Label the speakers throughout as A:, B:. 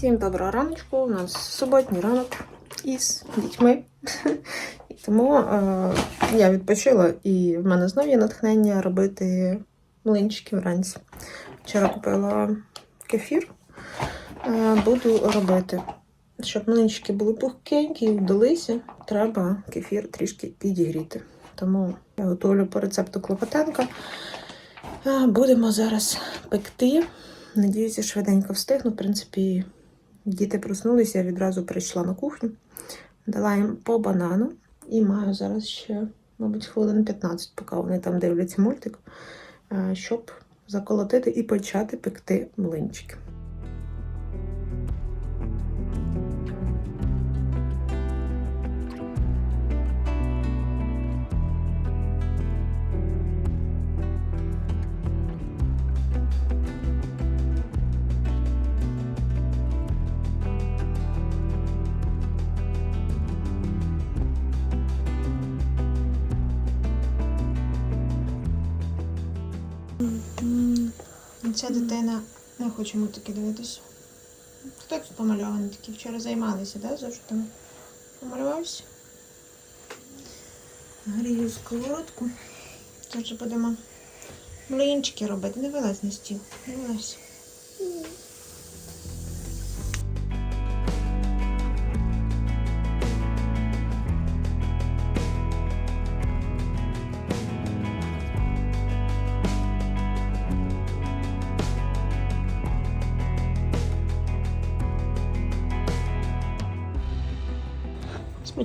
A: Всім доброго раночку. У нас суботній ранок із дітьми. І тому е, я відпочила і в мене знову є натхнення робити млинчики вранці. Вчора купила кефір. Е, буду робити. Щоб млинчики були пухкенькі і вдалися, треба кефір трішки підігріти. Тому я готую по рецепту Клопотенка. Е, Будемо зараз пекти. Надіюся, швиденько встигну. В принципі, діти проснулися, я відразу прийшла на кухню, дала їм по банану і маю зараз ще, мабуть, хвилин 15, поки вони там дивляться мультик, е, щоб заколотити і почати пекти млинчики. Ця дитина не хоче мультики дивитися. Хто тут помальований такий? Вчора займалися, да, зошитами? Помалювався? Грію сковородку. Тож будемо млинчики робити. Не вилазь на стіл. Не вилазь.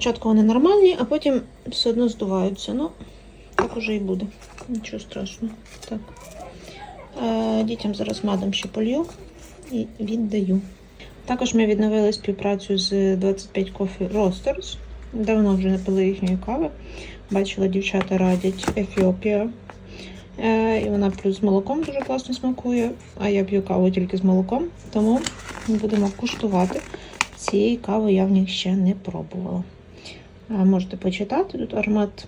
A: Спочатку вони нормальні, а потім все одно здуваються. Ну, так уже і буде. Нічого страшного. Так. Е, дітям зараз медом ще полью і віддаю. Також ми відновили співпрацю з 25 Coffee Roasters. Давно вже не пили їхньої кави. Бачила, дівчата радять Ефіопія. Е, і вона плюс з молоком дуже класно смакує. А я п'ю каву тільки з молоком, тому ми будемо куштувати. Цієї кави я в них ще не пробувала. Можете почитати. Тут аромат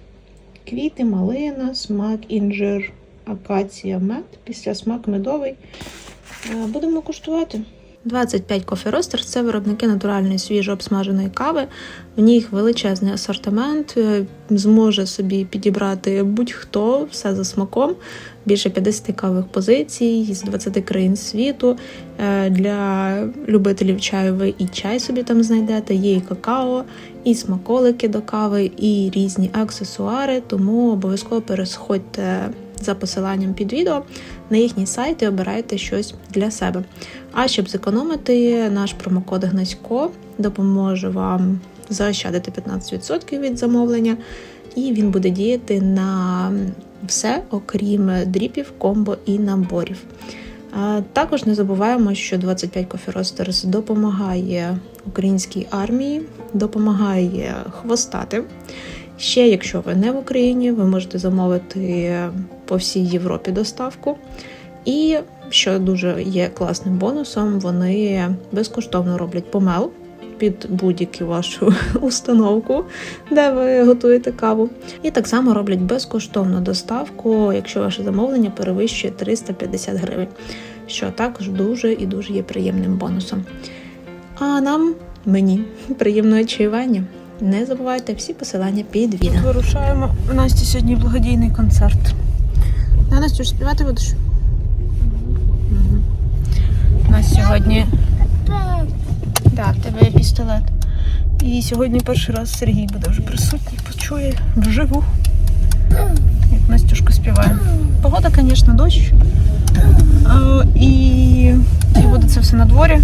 A: квіти, малина, смак, інжир, акація, мед. Після смак медовий. Будемо куштувати. 25 Coffee Roasters – це виробники натуральної свіжо обсмаженої кави. В них величезний асортимент, е, зможе собі підібрати будь-хто, все за смаком. Більше 50 кавих позицій з 20 країн світу. Е, Для любителів чаю ви і чай собі там знайдете. Є і какао, і смаколики до кави, і різні аксесуари. Тому обов'язково пересходьте за посиланням під відео на їхній сайт і обирайте щось для себе. А щоб зекономити, наш промокод Гнасько допоможе вам заощадити 15% від замовлення, і він буде діяти на все, окрім дріпів, комбо і наборів. Також не забуваємо, що 25 Coffee Roasters допомагає українській армії, допомагає хвостати. Ще, якщо ви не в Україні, ви можете замовити по всій Європі доставку. І що дуже є класним бонусом, вони безкоштовно роблять помел під будь-яку вашу установку, де ви готуєте каву. І так само роблять безкоштовну доставку, якщо ваше замовлення перевищує 350 гривень, що також дуже і дуже є приємним бонусом. А нам, мені, приємного чаювання. Не забувайте всі посилання під відео. Вирушаємо. У Насті сьогодні благодійний концерт. Да, Настю, співати будеш? Мгм. У нас сьогодні. Так, в тебе є пістолет. І сьогодні перший раз Сергій буде вже присутній, почує вживу. Як Настюшка співає. Погода, звісно, дощ. А, І, і буде це все на дворі.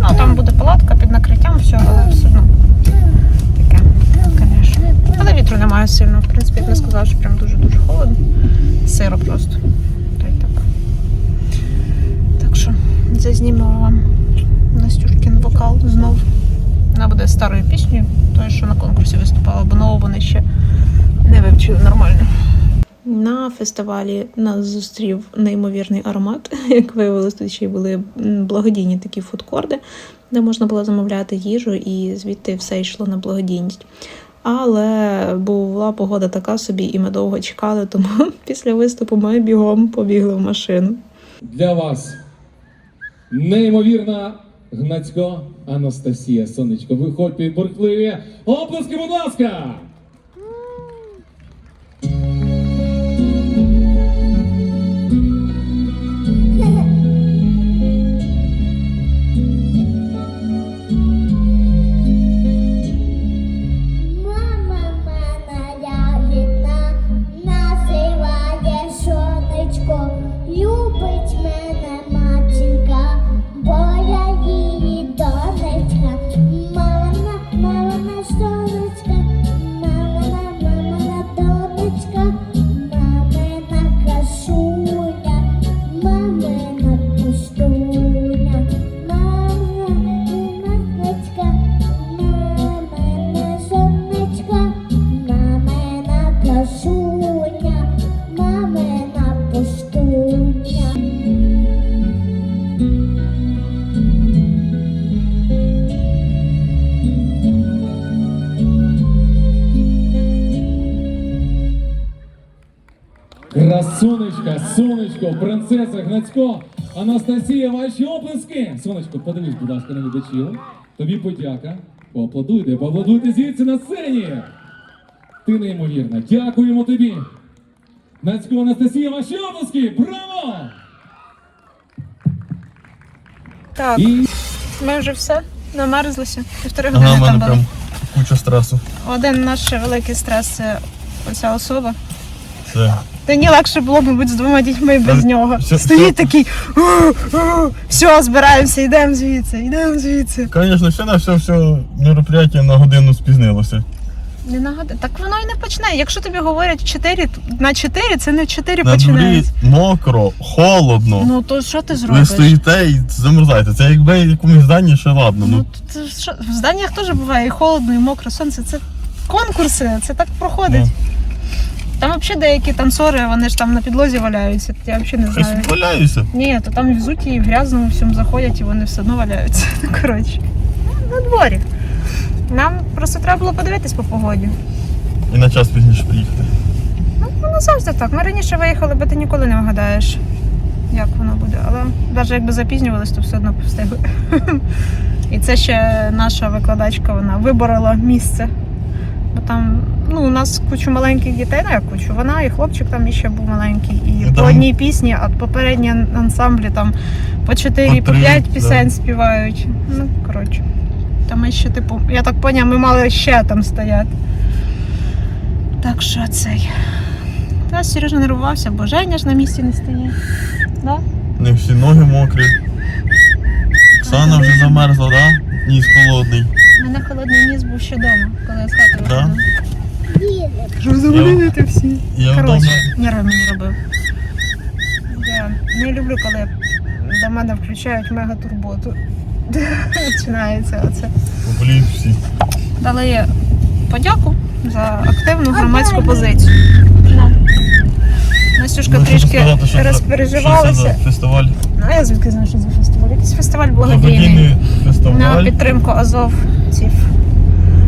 A: Ну, там буде палатка під накриттям, все, але все одно. Вітру немає сильно. В принципі, я не сказала, що прям дуже-дуже холодно. Сиро просто. Та й так. Так що зазнімала вам Настюшкин вокал знов. Вона буде старою піснею, тою, що на конкурсі виступала, бо нову вони ще не вивчили нормально. На фестивалі нас зустрів неймовірний аромат. Як виявилось, тут ще й були благодійні такі фудкорди, де можна було замовляти їжу, і звідти все йшло на благодійність. Але була погода така собі, і ми довго чекали, тому після виступу ми бігом побігли в машину.
B: для вас неймовірна Гнацько Анастасія Сонечко. Виходьте бурхливі. Оплески, будь ласка! Красунечка, сонечко, принцеса Гнацько, Анастасія, ваші оплески. Сонечко, подивись, будь ласка, на глядачів. Тобі подяка. Поаплодуйте, поаплодуйте звідси на сцені. Ти неймовірна. Дякуємо тобі. Гнацько, Анастасія, ваші оплески. Браво!
A: Так,
B: І
A: ми вже все намерзлися. Півтори години
C: Ага, в
A: там
C: мене
A: були.
C: прям куча стресу.
A: Один наш великий стрес це оця особа.
C: Все.
A: Та ні легше було, мабуть, з двома дітьми без нього.
C: все-
A: Стоїть такий. «У, у, Все, збираємося, йдемо звідси, йдемо звідси.
C: Звісно, все на все, все мероприятие на годину спізнилося.
A: Не нагадую. Так воно і не почне. Якщо тобі говорять 4, на 4, це не в 4
C: На дворі
A: починається.
C: мокро, холодно.
A: Ну то що ти
C: Ви
A: зробиш?
C: стоїте і замерзаєте. Це якби в якомусь зданні ще ладно.
A: Ну,
C: Ну,
A: це що? В зданнях теж буває і холодно, і мокро, сонце. Це конкурси, це так проходить.
C: Ну.
A: Там взагалі деякі танцори, вони ж там на підлозі валяються. Я взагалі не знаю.
C: валяюся.
A: Ні, то там взуті, і в грязному всьому заходять, і вони все одно валяються. Коротше, на дворі. Нам просто треба було подивитись по погоді.
C: І на час пізніше приїхати.
A: Ну, воно завжди так. Ми раніше виїхали, бо ти ніколи не вгадаєш, як воно буде. Але навіть якби запізнювались, то все одно б встигли. І це ще наша викладачка, вона виборола місце. Бо там, ну, у нас кучу маленьких дітей, ну як кучу, вона і хлопчик там іще був маленький. І
C: Ну,
A: по одній пісні, а попередні ансамблі там по 4,
C: По
A: по
C: три,
A: 5
C: да.
A: пісень співають. Ну, коротше. Там ми ще, типу, я так поняв, ми мали ще там стояти. Так що цей. Та Сережа нервувався, бо Женя ж на місці не стоїть. Да?
C: Не всі ноги мокрі. Оксана вже замерзла, да? Ніс холодний.
A: У мене холодний ніс був ще вдома, коли я з хати
C: Да?
A: виходила. Що замовляєте всі?
C: Я вдома.
A: Коротше, нерви мені робив. Я не люблю, коли до мене включають мега-турботу. Починається оце.
C: Поблін всі.
A: Дали подяку за активну громадську позицію. Настюшка трішки розпереживалася.
C: фестиваль?
A: Ну, а я звідки знаю, що за фестиваль? Якийсь фестиваль благодійний.
C: Благодійний
A: На підтримку азовців.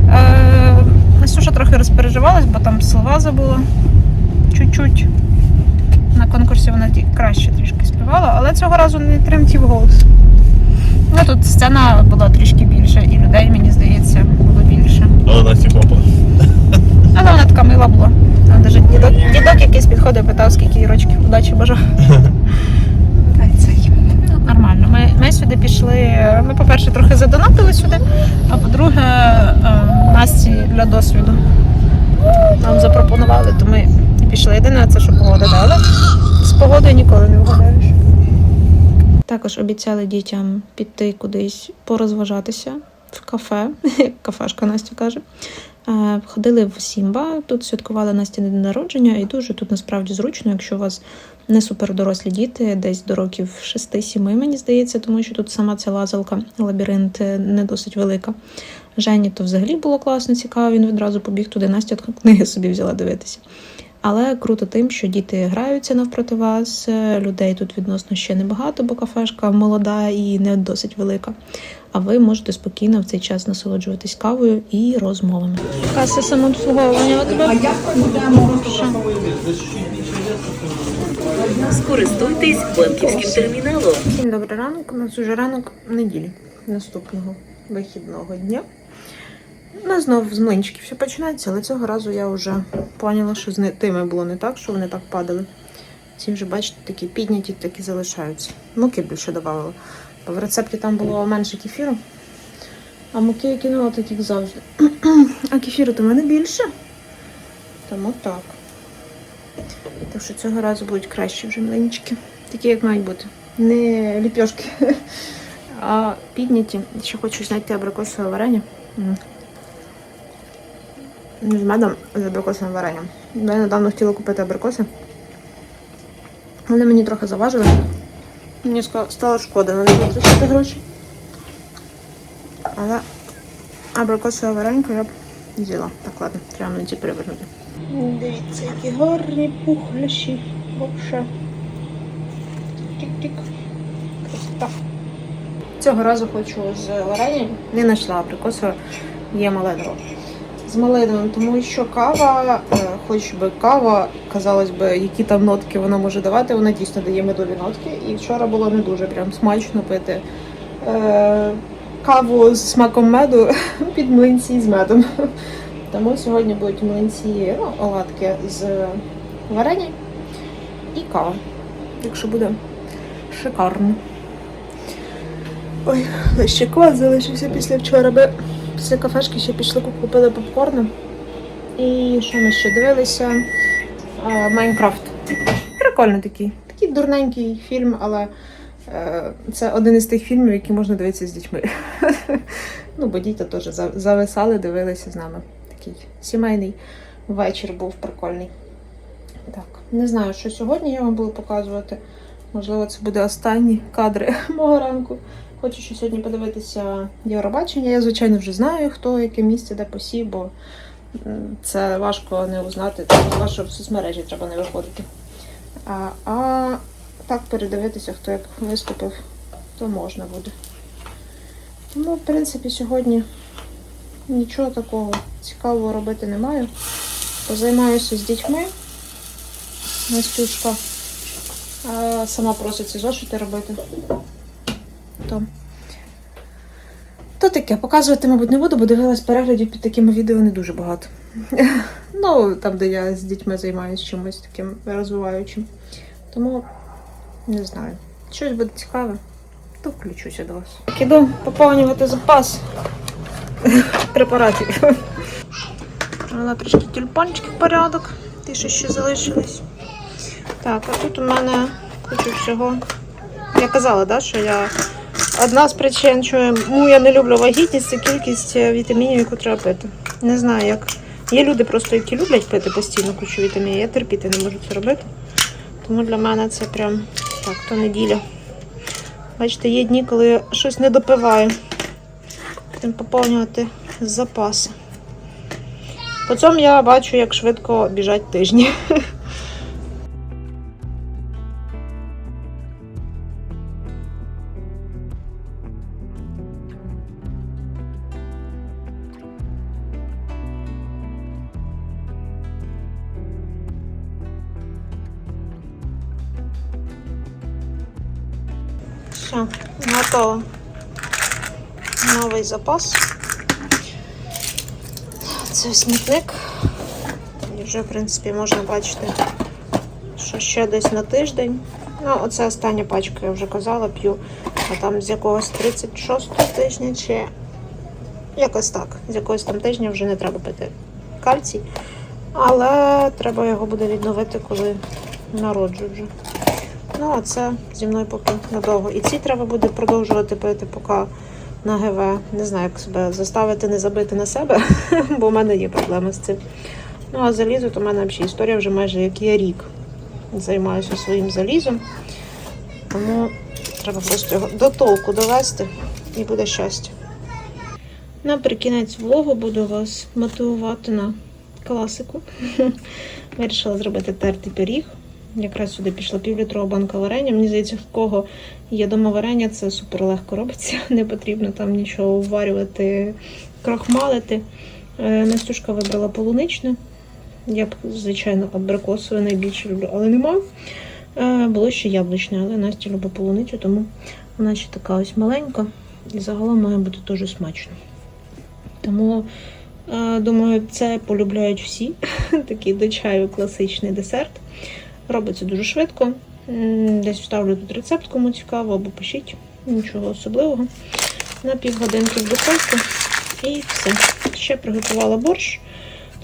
A: Е, Настюша трохи розпереживалась, бо там слова забула. Чуть-чуть. На конкурсі вона краще трішки співала, але цього разу не тремтів голос. Ну тут сцена була трішки більше, і людей, мені здається, було більше.
C: Але Насті хлопала.
A: Але вона така мила була. Навіть дідок, дідок якийсь підходив, питав, скільки рочків удачі бажав. Нормально. Ми, ми сюди пішли. Ми, по-перше, трохи задонатили сюди, а по-друге, е, Насті для досвіду. Нам запропонували, то ми пішли. Єдине, це що погода дала. З погодою ніколи не вгадаєш. Також обіцяли дітям піти кудись порозважатися в кафе, як кафешка Настя каже. Е, Ходили в Сімба, тут святкували Насті день народження, і дуже тут насправді зручно, якщо у вас не супердорослі діти, десь до років 6-7, мені здається, тому що тут сама ця лазалка, лабіринт е, не досить велика. Жені то взагалі було класно, цікаво, він відразу побіг туди, Настя книги собі взяла дивитися. Але круто тим, що діти граються навпроти вас, е, людей тут відносно ще небагато, бо кафешка молода і не досить велика. А ви можете спокійно в цей час насолоджуватись кавою і розмовами. Каса самообслуговування у тебе?
D: Скористуйтесь банківським терміналом.
A: Всім добрий ранок. У нас уже ранок неділі. наступного вихідного дня. У нас знов з млинчиків все починається, але цього разу я вже поняла, що з тими було не так, що вони так падали. Ці вже, бачите, такі підняті, такі залишаються. Муки більше додавала. Бо в рецепті там було менше кефіру. А муки я кинула так, як завжди. А кефіру то в мене більше. Тому так. Так що цього разу будуть кращі вже млинчики. Такі, як мають бути. Не ліпьошки, а підняті. Ще хочу знайти абрикосове варення. З медом, з абрикосовим варенням. Я недавно хотіла купити абрикоси. Вони мені трохи заважили. Мені стало шкода на них витрачати гроші. Але абрикосове варенько я б взяла. Так, ладно, треба мені ці перевернути. Дивіться, які гарні пухляші. Вообще. Тік-тік. Красота. Цього разу хочу з варенням. Не знайшла абрикосове, є малинове. З малиновим, тому що кава, е, хоч би кава, казалось би, які там нотки вона може давати, вона дійсно дає медові нотки. І вчора було не дуже прям смачно пити е, каву з смаком меду під млинці з медом. Тому сьогодні будуть млинці, ну, оладки з варенням і кава. Так що буде шикарно. Ой, ще квас залишився після вчора. Ми після кафешки ще пішли купили попкорну. І що ми ще дивилися? Майнкрафт. Прикольний такий. Такий дурненький фільм, але е, це один із тих фільмів, які можна дивитися з дітьми. ну, бо діти теж зависали, дивилися з нами. Такий сімейний вечір був прикольний. Так, не знаю, що сьогодні я вам буду показувати. Можливо, це буде останні кадри мого ранку. Хочу ще сьогодні подивитися Євробачення. Я, звичайно, вже знаю, хто яке місце, де посів, бо це важко не узнати, тому важко в соцмережі треба не виходити. А, а так передивитися, хто як виступив, то можна буде. Тому, в принципі, сьогодні нічого такого цікавого робити не маю. Позаймаюся з дітьми. Настюшка сама проситься зошити робити. То. То таке, показувати, мабуть, не буду, бо дивилась переглядів під такими відео не дуже багато. ну, там, де я з дітьми займаюся чимось таким розвиваючим. Тому не знаю. Щось буде цікаве, то включуся до вас. Іду поповнювати запас препаратів. Вона трішки тюльпанчики в порядок, ті, що ще залишились. Так, а тут у мене куча всього. Я казала, да, що я одна з причин, чому я не люблю вагітність, це кількість е, вітамінів, яку треба пити. Не знаю, як. Є люди просто, які люблять пити постійно кучу вітамінів. Я терпіти не можу це робити. Тому для мене це прям так, то неділя. Бачите, є дні, коли я щось не допиваю. Будемо поповнювати запаси. По цьому я бачу, як швидко біжать тижні. запас. Це смітник. І вже, в принципі, можна бачити, що ще десь на тиждень. Ну, оце остання пачка, я вже казала, п'ю. А там з якогось 36 тижня чи якось так. З якогось там тижня вже не треба пити кальцій. Але треба його буде відновити, коли народжу вже. Ну, а це зі мною поки надовго. І ці треба буде продовжувати пити, поки на ГВ. Не знаю, як себе заставити не забити на себе, бо в мене є проблеми з цим. Ну, а залізо, то в мене взагалі історія вже майже як я рік займаюся своїм залізом. Тому треба просто його до толку довести і буде щастя. Наприкінець влогу буду вас мотивувати на класику. Вирішила зробити тертий пиріг. Якраз сюди пішла півлітрова банка варення. Мені здається, в кого є дома варення, це супер легко робиться. Не потрібно там нічого вварювати, крахмалити. Е, Настюшка вибрала полуничне. Я б, звичайно, абрикосове найбільше люблю, але нема. Е, Було ще яблучне, але Настя любить полуницю, тому вона ще така ось маленька. І загалом має бути дуже смачно. Тому, е, думаю, це полюбляють всі. Такий до чаю класичний десерт. Робиться дуже швидко. Десь вставлю тут рецепт, кому цікаво, або пишіть. Нічого особливого. На півгодинки в духовку. І все. Ще приготувала борщ.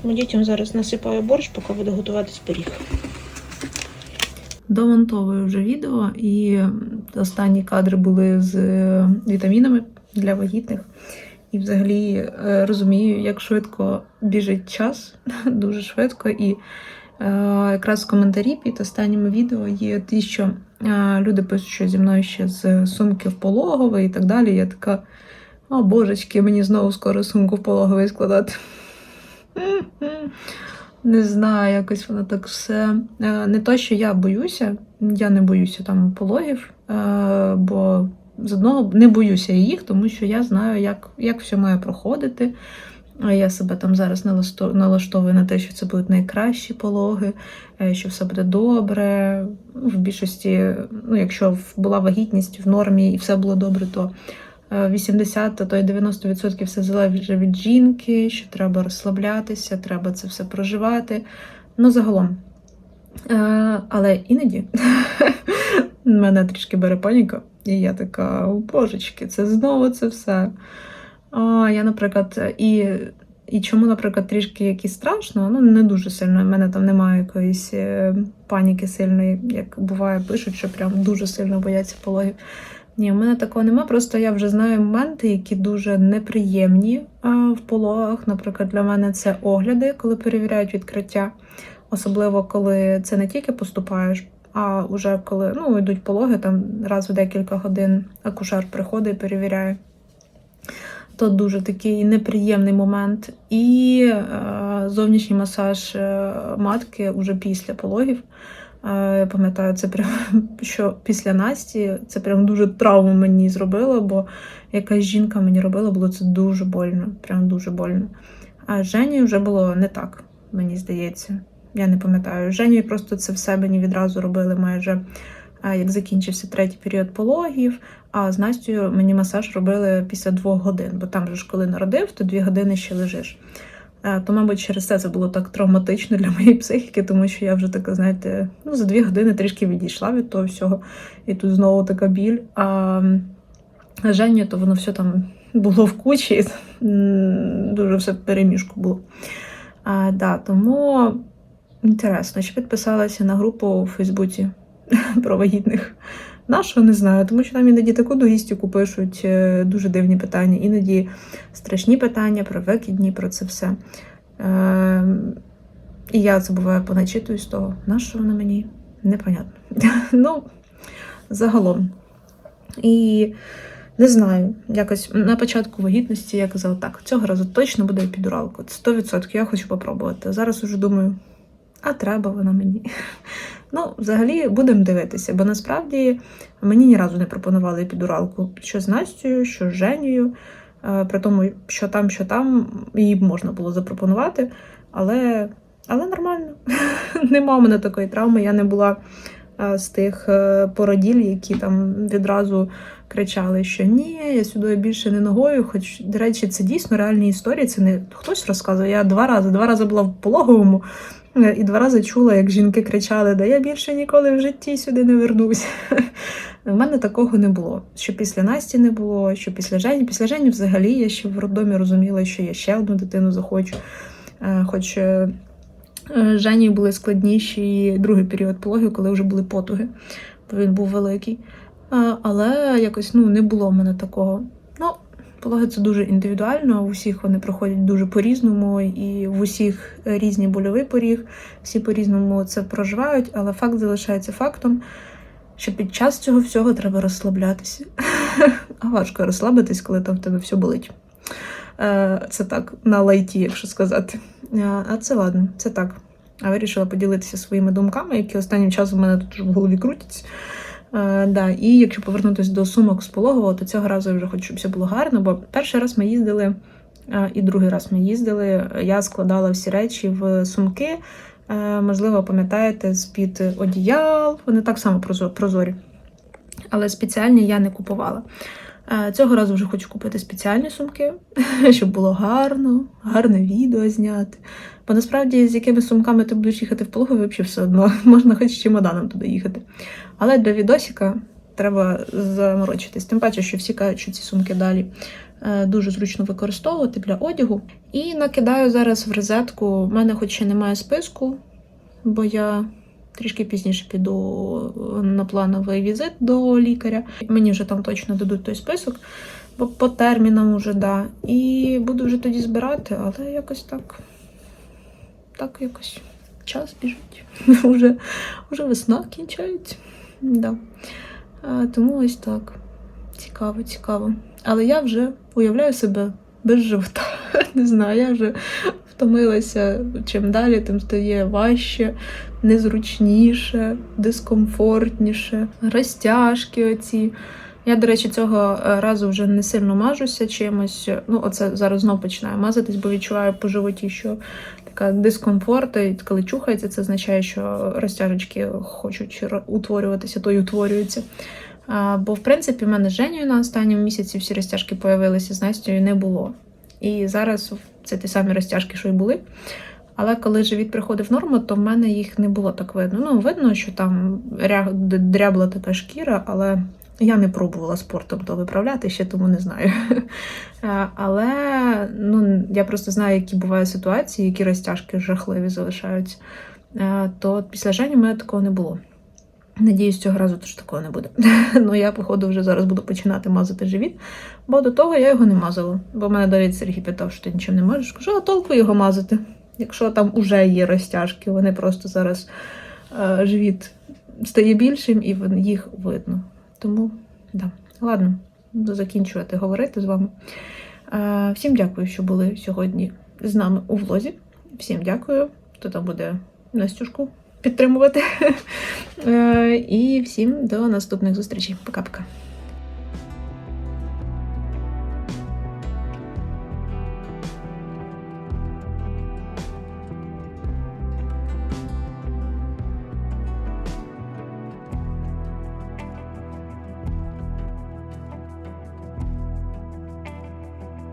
A: Тому дітям зараз насипаю борщ, поки буде готуватись пиріг. Домонтовую вже відео, і останні кадри були з е, вітамінами для вагітних. І взагалі е, розумію, як швидко біжить час, дуже швидко. І якраз в коментарі під останніми відео є ті, що е, люди пишуть, що зі мною ще з сумки в пологовий і так далі. Я така, о божечки, мені знову скоро сумку в пологовий складати. Не знаю, якось воно так все. Е, Не то, що я боюся, я не боюся там пологів, е, бо з одного не боюся їх, тому що я знаю, як, як все має проходити. А Я себе там зараз налаштовую на те, що це будуть найкращі пологи, е, що все буде добре. В більшості, ну, якщо була вагітність в нормі і все було добре, то е, 80, а то й 90% все залежить від жінки, що треба розслаблятися, треба це все проживати. Ну, загалом. Е, Але іноді мене трішки бере паніка, і я така, божечки, це знову це все. А, я, наприклад, і, і чому, наприклад, трішки як і страшно, ну не дуже сильно. У мене там немає якоїсь е, паніки сильної, як буває, пишуть, що прям дуже сильно бояться пологів. Ні, в мене такого нема. Просто я вже знаю моменти, які дуже неприємні в пологах. Наприклад, для мене це огляди, коли перевіряють відкриття. Особливо, коли це не тільки поступаєш, а вже коли ну, йдуть пологи, там раз в декілька годин акушер приходить і перевіряє. То дуже такий неприємний момент. І е, зовнішній масаж е, матки вже після пологів. Е, Я пам'ятаю, це прям що після Насті це прям дуже травму мені зробило, бо якась жінка мені робила, було це дуже больно, прям дуже больно. А Жені вже було не так, мені здається. Я не пам'ятаю. З Женєю просто це все мені відразу робили майже як закінчився третій період пологів. А з Настю мені масаж робили після двох годин, бо там же ж коли народив, то дві години ще лежиш. Е, То, мабуть, через це це було так травматично для моєї психіки, тому що я вже така, знаєте, ну, за дві години трішки відійшла від того всього, і тут знову така біль. А м, Женю, то воно все там було в кучі, дуже все переміжку було. А, да, тому інтересно, чи підписалася на групу у Фейсбуці про вагітних. Нашого не знаю, тому що там іноді таку дуїстику пишуть, е, дуже дивні питання, іноді страшні питання про викидні, про це все. Е, і я це буває поначитую з того, на що воно мені непонятно. ну, загалом. І не знаю, якось на початку вагітності я казала, так, цього разу точно буде епідуралка. 100%, я хочу попробувати. Зараз уже думаю, а треба вона мені. Ну, взагалі, будемо дивитися, бо насправді мені ні разу не пропонували епідуралку. Що з Настю, що з Женєю. Е, При тому, що там, що там, її б можна було запропонувати, але, але нормально. Нема в мене такої травми. Я не була е, з тих е, породіль, які там відразу кричали, що ні, я сюди більше не ногою. Хоч, до речі, це дійсно реальні історії. Це не хтось розказує. Я два рази, два рази була в пологовому. Е, І два рази чула, як жінки кричали, да я більше ніколи в житті сюди не вернусь. У мене такого не було. Що після Насті не було, що після Жені. Після Жені взагалі я ще в роддомі розуміла, що я ще одну дитину захочу. Е, Хоч е, Жені були складніші другий період пологів, коли вже були потуги, бо він був великий. Але якось ну, не було в мене такого. Пологи це дуже індивідуально, у всіх вони проходять дуже по-різному, і в усіх різний больовий поріг, всі по-різному це проживають, але факт залишається фактом, що під час цього всього треба розслаблятися. А важко розслабитись, коли там в тебе все болить. Е, Це так, на лайті, якщо сказати. Е, А це ладно, це так. А вирішила поділитися своїми думками, які останнім часом у мене тут в голові крутяться. Е, да, і якщо повернутися до сумок з пологового, то цього разу я вже хочу, щоб все було гарно, бо перший раз ми їздили, а, і другий раз ми їздили. Я складала всі речі в сумки. А, можливо, пам'ятаєте, з-під одіял. Вони так само прозо- прозорі. але спеціальні я не купувала. Е, Цього разу вже хочу купити спеціальні сумки, щоб було гарно, гарне відео зняти. Бо насправді з якими сумками ти будеш їхати в пологові, взагалі все одно. Можна хоч з чемоданом туди їхати. Але для відосика треба заморочитись. Тим паче, що всі кажуть, що ці сумки далі е, дуже зручно використовувати для одягу. І накидаю зараз в розетку. У мене хоч ще немає списку, бо я трішки пізніше піду на плановий візит до лікаря. Мені вже там точно дадуть той список, бо по термінам уже да. І буду вже тоді збирати, але якось так. Так якось час біжить. Уже, уже весна кінчається. Да. Тому ось так. Цікаво, цікаво. Але я вже уявляю себе без живота. Не знаю, я вже втомилася. Чим далі, тим стає важче, незручніше, дискомфортніше, розтяжки оці. Я, до речі, цього е, разу вже не сильно мажуся чимось. Ну, оце зараз знов починаю мазатись, бо відчуваю по животі, що така дискомфорт, і коли чухається, це означає, що розтяжечки хочуть утворюватися, то й утворюються. А, бо, в принципі, в мене з Женєю на останньому місяці всі розтяжки появилися, з Настю не було. І зараз це ті самі розтяжки, що й були. Але коли живіт приходив в норму, то в мене їх не було так видно. Ну, видно, що там дрябла така шкіра, але я не пробувала спортом то виправляти ще, тому не знаю. Е, Але ну, я просто знаю, які бувають ситуації, які розтяжки жахливі залишаються. Е, То після Жені в мене такого не було. Надіюсь, цього разу теж такого не буде. Ну я, походу, вже зараз буду починати мазати живіт, бо до того я його не мазала. Бо мене Давид Сергій питав, що ти нічим не можеш. Кажу, а толку його мазати. Якщо там уже є розтяжки, вони просто зараз е, живіт стає більшим і їх видно. Тому, да. Ладно, буду закінчувати говорити з вами. Е, всім дякую, що були сьогодні з нами у влозі. Всім дякую, хто там буде Настюшку підтримувати. Е, І всім до наступних зустрічей. Пока-пока.